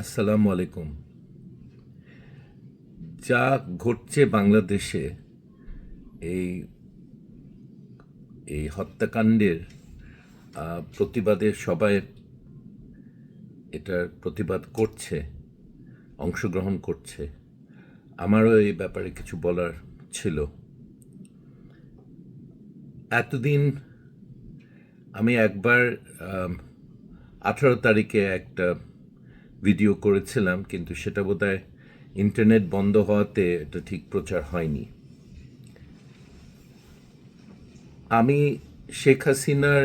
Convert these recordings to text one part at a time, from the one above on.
আসসালামু আলাইকুম। যা ঘটছে বাংলাদেশে, এই এই হত্যাকাণ্ডের প্রতিবাদে সবাই এটার প্রতিবাদ করছে, অংশগ্রহণ করছে। আমারও এই ব্যাপারে কিছু বলার ছিল। এতদিন আমি একবার আঠারো তারিখে একটা ভিডিও করেছিলাম, কিন্তু সেটা বোধহয় ইন্টারনেট বন্ধ হওয়াতে এটা ঠিক প্রচার হয়নি। আমি শেখ হাসিনার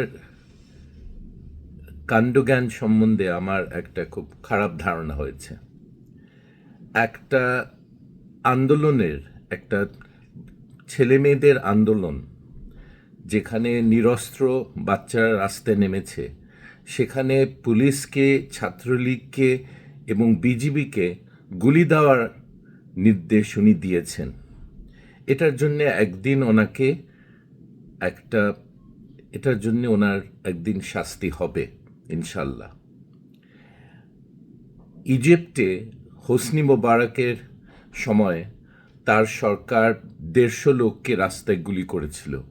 কাণ্ডজ্ঞান সম্বন্ধে আমার একটা খুব খারাপ ধারণা হয়েছে। একটা আন্দোলনের, একটা ছেলে মেয়েদের আন্দোলন, যেখানে নিরস্ত্র বাচ্চারা রাস্তায় নেমেছে সেখানে পুলিশকে, ছাত্রলীগকে এবং বিজিবিকে গুলি দেওয়ার নির্দেশ উনি দিয়েছেন। এটার জন্য একদিন ওনাকে একটা, এটার জন্য ওনার একদিন শাস্তি হবে, ইনশাল্লাহ। ইজিপ্টে হোসনি মোবারকের সময় তার সরকার দেড়শো লোককে রাস্তায় গুলি করেছিল।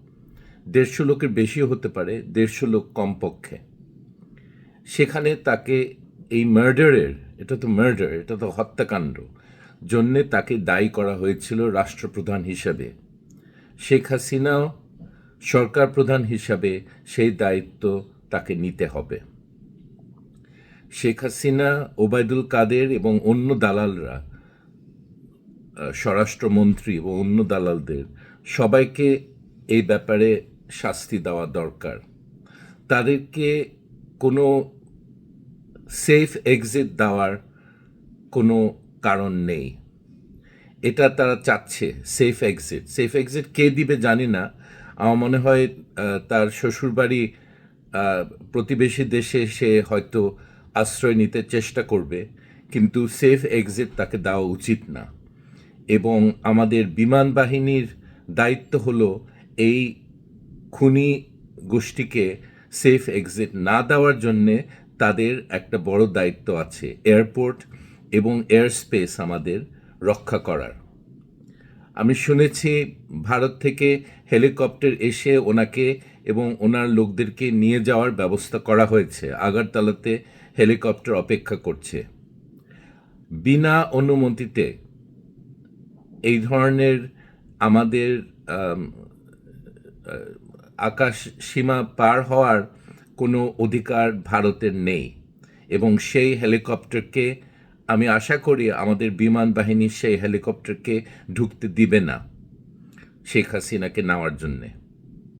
দেড়শো লোকের বেশিও হতে পারে, দেড়শো লোক কমপক্ষে। সেখানে তাকে এই মার্ডারের এটা তো মার্ডার এটা তো হত্যাকাণ্ড, জন্যে তাকে দায়ী করা হয়েছিল রাষ্ট্রপ্রধান হিসাবে। শেখ হাসিনাও সরকার প্রধান হিসাবে সেই দায়িত্ব তাকে নিতে হবে। শেখ হাসিনা, ওবায়দুল কাদের এবং অন্য দালালরা স্বরাষ্ট্রমন্ত্রী এবং অন্য দালালদের, সবাইকে এই ব্যাপারে শাস্তি দেওয়া দরকার। তাদেরকে কোনো সেফ এক্সিট দেওয়ার কোনো কারণ নেই। এটা তারা চাচ্ছে সেফ এক্সিট সেফ এক্সিট কে দিবে জানি না। আমার মনে হয় তার শ্বশুরবাড়ি প্রতিবেশী দেশে সে হয়তো আশ্রয় নিতে চেষ্টা করবে, কিন্তু সেফ এক্সিট তাকে দেওয়া উচিত না। এবং আমাদের বিমান বাহিনীর দায়িত্ব হলো এই খুনি গোষ্ঠীকে সেফ এক্সিট না দেওয়ার জন্যে তাদের একটা বড় দায়িত্ব আছে এয়ারপোর্ট এবং এয়ার স্পেস আমাদের রক্ষা করার। আমি শুনেছি ভারত থেকে হেলিকপ্টার এসে ওনাকে এবং ওনার লোকদেরকে নিয়ে যাওয়ার ব্যবস্থা করা হয়েছে, আগারতলাতে হেলিকপ্টার অপেক্ষা করছে। বিনা অনুমতিতে এই ধরনের আমাদের আকাশ সীমা পার হওয়ার কোনো অধিকার ভারতের নেই। এবং সেই হেলিকপ্টারকে আমি আশা করি আমাদের বিমান বাহিনী সেই হেলিকপ্টারকে ঢুকতে দিবে না, শেখ হাসিনাকে নেওয়ার জন্যে।